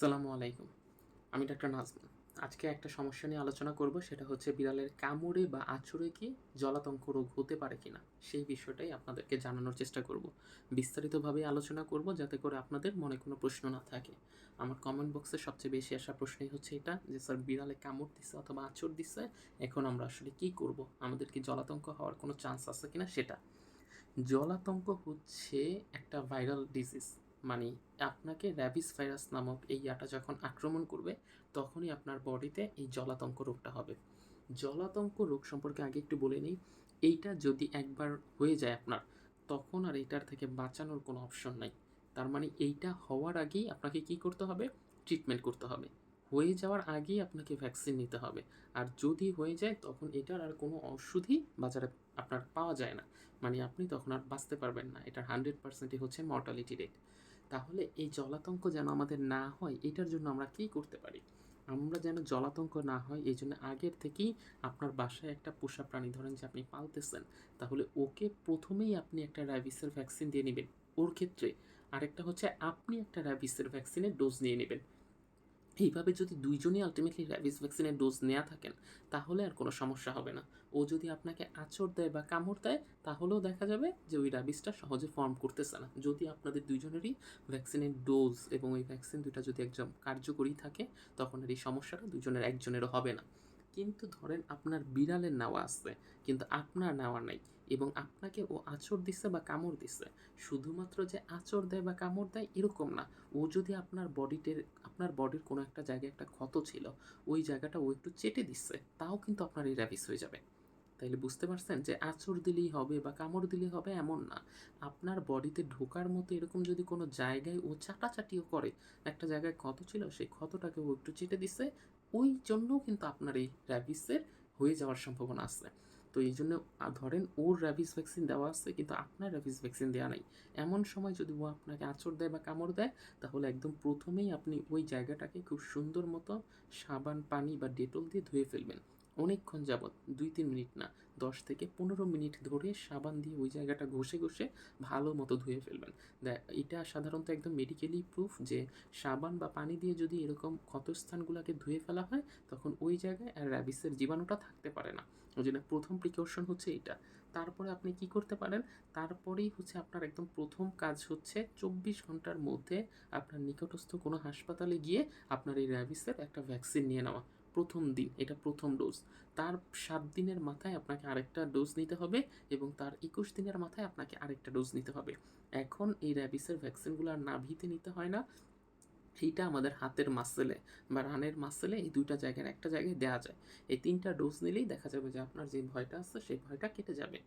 আসসালামু আলাইকুম। আমি ডাক্তার নাজমুল আজকে একটা সমস্যা নিয়ে আলোচনা করব, সেটা হচ্ছে বিড়ালের কামড়ে বা আঁচড়ে কি জলাতঙ্ক রোগ হতে পারে কিনা, সেই বিষয়টাই আপনাদেরকে জানানোর চেষ্টা করব। বিস্তারিতভাবে আলোচনা করব যাতে করে আপনাদের মনে কোনো প্রশ্ন না থাকে। আমার কমেন্ট বক্সে সবচেয়ে বেশি আসা প্রশ্নই হচ্ছে এটা যে, স্যার, বিড়ালে কামড় দিচ্ছে অথবা আঁচড় দিচ্ছে এখন আমরা আসলে কি করব? আমাদের কি জলাতঙ্ক হওয়ার কোনো চান্স আছে কিনা? সেটা। জলাতঙ্ক হচ্ছে একটা ভাইরাল ডিজিজ মানে আপনাকে র্যাবিস ভাইরাস নামক এই ইয়াটা যখন আক্রমণ করবে, তখনই আপনার বডিতে এই জলাতঙ্ক রোগটা হবে। জলাতঙ্ক রোগ সম্পর্কে আগে একটু বলে নিই। এইটা যদি একবার হয়ে যায় আপনার, তখন আর এইটার থেকে বাঁচানোর কোনো অপশন নাই। তার মানে এইটা হওয়ার আগেই আপনাকে কি করতে হবে? ট্রিটমেন্ট করতে হবে। হয়ে যাওয়ার আগেই আপনাকে ভ্যাকসিন নিতে হবে। আর যদি হয়ে যায়, তখন এটার আর কোনো ওষুধই বাজারে আপনার পাওয়া যায় না। মানে আপনি তখন আর বাঁচতে পারবেন না। এটার হান্ড্রেড পার্সেন্টই হচ্ছে মর্টালিটি রেট তাহলে এই জলাতঙ্ক যেন আমাদের না হয়, এটার জন্য আমরা কী করতে পারি? আমরা যেন জলাতঙ্ক না হয়, এই জন্য আগের থেকেই আপনার বাসায় একটা পোষা প্রাণী ধরেন যে আপনি পালতেছেন, তাহলে ওকে প্রথমেই আপনি একটা র্যাবিসের ভ্যাকসিন দিয়ে নেবেন। ওর ক্ষেত্রে আরেকটা হচ্ছে আপনি একটা র্যাবিসের ভ্যাকসিনের ডোজ নিয়ে নেবেন। এইভাবে যদি দুইজনই আলটিমেটলি র্যাবিস ভ্যাকসিনের ডোজ নেওয়া থাকেন, তাহলে আর কোনো সমস্যা হবে না। ও যদি আপনাকে আঁচড় দেয় বা কামড় দেয়, তাহলেও দেখা যাবে যে ওই র্যাবিসটা সহজে ফর্ম করতেছে না। যদি আপনাদের দুইজনেরই ভ্যাকসিনের ডোজ এবং ওই ভ্যাকসিন দুটা যদি একজন কার্যকরী থাকে, তখন আর এই সমস্যাটা দুজনের একজনেরও হবে না। কিন্তু ধরেন আপনার বিড়ালের নেওয়া আছে, কিন্তু আপনার নেওয়া নাই এবং আপনাকে ও আঁচড় দিচ্ছে বা কামড় দিচ্ছে শুধুমাত্র যে আঁচড় দেয় বা কামড় দেয় এরকম না। ও যদি আপনার বডিতে, আপনার বডির কোনো একটা জায়গায় একটা ক্ষত ছিল, ওই জায়গাটা ও একটু চেটে দিচ্ছে তাও কিন্তু আপনার এই হয়ে যাবে। তাইলে বুঝতে পারছেন যে আঁচড় দিলেই হবে বা কামড় দিলেই হবে এমন না। আপনার বডিতে ঢোকার মতো এরকম যদি কোনো জায়গায় ও চাটাচাটিও করে, একটা জায়গায় ক্ষত ছিল, সেই ক্ষতটাকে ও একটু চেটে দিচ্ছে ওই জন্য কিন্তু আপনার এই র্যাবিসের হয়ে যাওয়ার সম্ভাবনা আছে। তো এই জন্য ধরেন ওর র্যাবিস ভ্যাকসিন দেওয়া আছে, কিন্তু আপনার র্যাবিস ভ্যাকসিন দেওয়া নাই। এমন সময় যদি ও আপনাকে আঁচড় দেয় বা কামড় দেয়, তাহলে একদম প্রথমেই আপনি ওই জায়গাটাকে খুব সুন্দর মতো সাবান, পানি বা ডেটল দিয়ে ধুয়ে ফেলবেন। অনেকক্ষণ যাবৎ দুই তিন মিনিট না, দশ থেকে পনেরো মিনিট ধরে সাবান দিয়ে ওই জায়গাটা ঘষে ঘষে ভালো মতো ধুয়ে ফেলবেন। এটা সাধারণত একদম মেডিকেলি প্রুফ যে সাবান বা পানি দিয়ে যদি এরকম ক্ষতস্থানগুলোকে ধুয়ে ফেলা হয়, তখন ওই জায়গায় আর র্যাবিসের জীবাণুটা থাকতে পারে না। ওই জন্য প্রথম প্রিকশন হচ্ছে এটা। তারপরে আপনি কি করতে পারেন? তারপরেই হচ্ছে আপনার একদম প্রথম কাজ হচ্ছে চব্বিশ ঘণ্টার মধ্যে আপনার নিকটস্থ কোনো হাসপাতালে গিয়ে আপনার এই র্যাবিসের একটা ভ্যাকসিন নিয়ে নেওয়া। প্রথম দিন, এটা প্রথম ডোজ তার সাত দিনের মাথায় আপনাকে আরেকটা ডোজ নিতে হবে এবং তার একুশ দিনের মাথায় আপনাকে আরেকটা ডোজ নিতে হবে। এখন এই র্যাবিসের ভ্যাকসিনগুলো আর নাভিতে নিতে হয় না। এইটা আমাদের হাতের মাসেলে বা রানের মাসেলে এই দুইটা জায়গার একটা জায়গায় দেওয়া যায়। এই তিনটা ডোজ নিলেই দেখা যাবে যে আপনার যে ভয়টা আছে, সেই ভয়টা কেটে যাবে।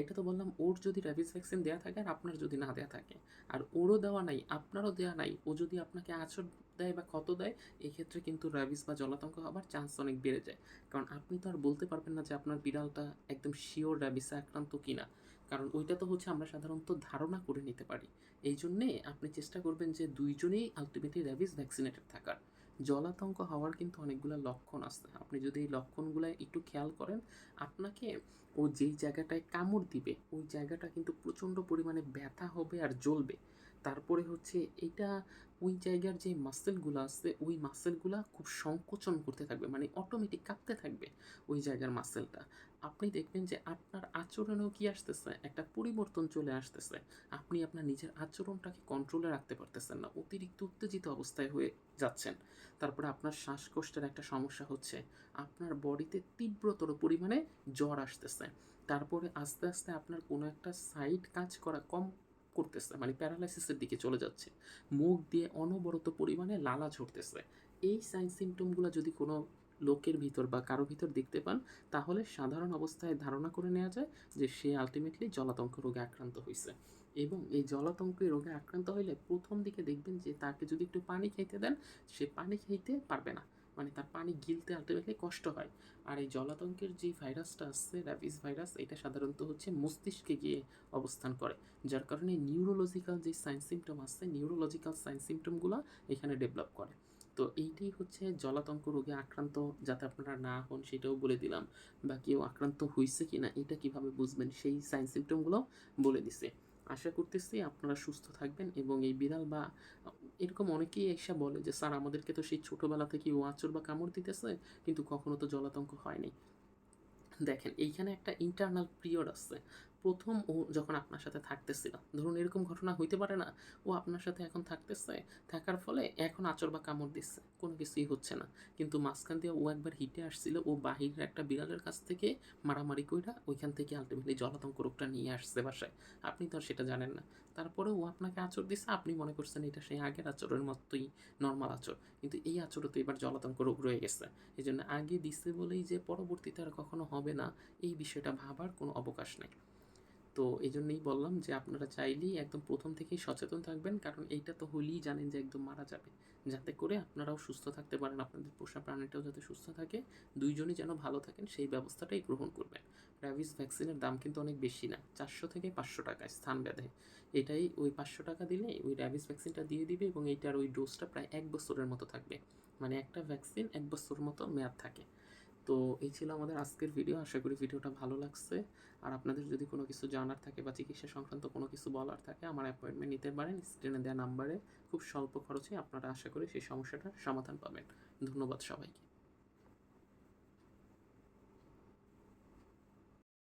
এটা তো বললাম, ওর যদি র্যাবিস ভ্যাকসিন দেওয়া থাকে আর আপনার যদি না দেওয়া থাকে। আর ওরও দেওয়া নাই, আপনারও দেওয়া নাই, ও যদি আপনাকে আচর দেয় বা ক্ষত দেয়, এক্ষেত্রে কিন্তু র্যাবিস বা জলাতঙ্ক হওয়ার চান্স অনেক বেড়ে যায়। কারণ আপনি তো আর বলতে পারবেন না যে আপনার বিড়ালটা একদম শিওর র্যাবিসে আক্রান্ত কিনা। কারণ ওইটা তো হচ্ছে আমরা সাধারণত ধারণা করে নিতে পারি। এই জন্যে আপনি চেষ্টা করবেন যে দুইজনেই আলটিমেটলি র্যাবিস ভ্যাকসিনেটেড থাকার। জলাতঙ্ক হওয়ার কিন্তু অনেকগুলো লক্ষণ আসতে আপনি যদি এই লক্ষণগুলো একটু খেয়াল করেন, আপনাকে ও যেই জায়গাটায় কামড় দিবে, ওই জায়গাটা কিন্তু প্রচণ্ড পরিমাণে ব্যথা হবে আর জ্বলবে। তারপরে হচ্ছে এটা ওই জায়গার যে মাসেলগুলো আছে, ওই মাসেলগুলো খুব সংকোচন করতে থাকবে মানে অটোমেটিক কাঁপতে থাকবে ওই জায়গার মাসেলটা আপনি দেখবেন যে আপনার আচরণেও কি আসতেছে? একটা পরিবর্তন চলে আসতেছে। আপনি আপনার নিজের আচরণটাকে কন্ট্রোলে রাখতে পারতেছেন না, অতিরিক্ত উত্তেজিত অবস্থায় হয়ে যাচ্ছেন। তারপরে আপনার শ্বাসকষ্টের একটা সমস্যা হচ্ছে, আপনার বডিতে তীব্রতর পরিমাণে জ্বর আসতেছে। তারপরে আস্তে আস্তে আপনার কোনো একটা সাইড কাজ করা কম করতেছে মানে প্যারালাইসিসের দিকে চলে যাচ্ছে। মুখ দিয়ে অনবরত পরিমাণে লালা ঝরতেছে। এই সাইন সিমটমগুলো যদি কোনো লোকের ভিতর বা কারও ভিতর দেখতে পান, তাহলে সাধারণ অবস্থায় ধারণা করে নেওয়া যায় যে সে আলটিমেটলি জলাতঙ্ক রোগে আক্রান্ত হয়েছে এবং এই জলাতঙ্ক রোগে আক্রান্ত হইলে প্রথম দিকে দেখবেন যে তাকে যদি একটু পানি খাইতে দেন, সে পানি খাইতে পারবে না। মানে তার পানি গিলতে আলটিমেটলি কষ্ট হয়। আর এই জলাতঙ্কের যে ভাইরাসটা আসছে, র্যাবিস ভাইরাস, এটা সাধারণত হচ্ছে মস্তিষ্কে গিয়ে অবস্থান করে। যার কারণে নিউরোলজিক্যাল যে সাইন সিমটম আসছে, নিউরোলজিক্যাল সাইন সিমটমগুলো এখানে ডেভেলপ করে। তো এইটাই হচ্ছে জলাতঙ্ক রোগে আক্রান্ত, যাতে আপনারা না হন সেটাও বলে দিলাম। বা কেউ আক্রান্ত হয়েছে কি না এটা কীভাবে বুঝবেন, সেই সাইন সিমটমগুলো বলে দিছে। আশা করতেছি আপনারা সুস্থ থাকবেন এবং এই বিড়াল বা এরকম অনেকেই এসে বলে যে, স্যার, আমাদেরকে তো সেই ছোটোবেলা থেকে ও আঁচড় বা কামড় দিতেছে, কিন্তু কখনো তো জলাতঙ্ক হয়নি। দেখেন, এইখানে একটা ইন্টারনাল পিরিয়ড আছে প্রথম ও যখন আপনার সাথে থাকতেছিল। ধরুন এরকম ঘটনা হইতে পারে না, ও আপনার সাথে এখন থাকতেছে, থাকার ফলে এখন আচর বা কামড় দিচ্ছে, কোনো কিছুই হচ্ছে না। কিন্তু মাঝখান দিয়ে ও একবার হিটে আসছিল, ও বাহিরের একটা বিড়ালের কাছ থেকে মারামারি কইরা ওইখান থেকে আলটিমেটলি জলাতঙ্ক রোগটা নিয়ে আসছে বাসায়। আপনি তো আর সেটা জানেন না। তারপরে ও আপনাকে আচর দিচ্ছে আপনি মনে করছেন এটা সেই আগের আচরের মতোই নর্মাল আচর কিন্তু এই আচরও তো এবার জলাতঙ্ক রোগ রয়ে গেছে। এই জন্য আগে দিচ্ছে বলেই যে পরবর্তীতে আর কখনো হবে না, এই বিষয়টা ভাবার কোনো অবকাশ নেই। তো এই জন্যই বললাম যে আপনারা চাইলেই একদম প্রথম থেকেই সচেতন থাকবেন। কারণ এইটা তো হলেই জানেন যে একদম মারা যাবে। যাতে করে আপনারাও সুস্থ থাকতে পারেন, আপনাদের পোষা প্রাণীটাও যাতে সুস্থ থাকে, দুইজনই যেন ভালো থাকেন, সেই ব্যবস্থাটাই গ্রহণ করবেন। র্যাবিস ভ্যাকসিনের দাম কিন্তু অনেক বেশি না, চারশো থেকে পাঁচশো টাকা স্থান বেঁধে। এটাই ওই পাঁচশো টাকা দিলে ওই র্যাবিস ভ্যাকসিনটা দিয়ে দিবে এবং এইটার ওই ডোজটা প্রায় এক বছরের মতো থাকবে। মানে একটা ভ্যাকসিন এক বছর মতো মেয়াদ থাকে। তো এই ছিল আমাদের আজকের ভিডিও আশা করি ভিডিওটা ভালো লাগছে। আর আপনাদের যদি কোনো কিছু জানার থাকে বা চিকিৎসা সংক্রান্ত কোনো কিছু বলার থাকে, আমার অ্যাপয়েন্টমেন্ট নিতে পারেন স্ক্রিনে দেওয়া নাম্বারে খুব স্বল্প খরচে আপনারা আশা করি সেই সমস্যাটার সমাধান পাবেন। ধন্যবাদ সবাইকে।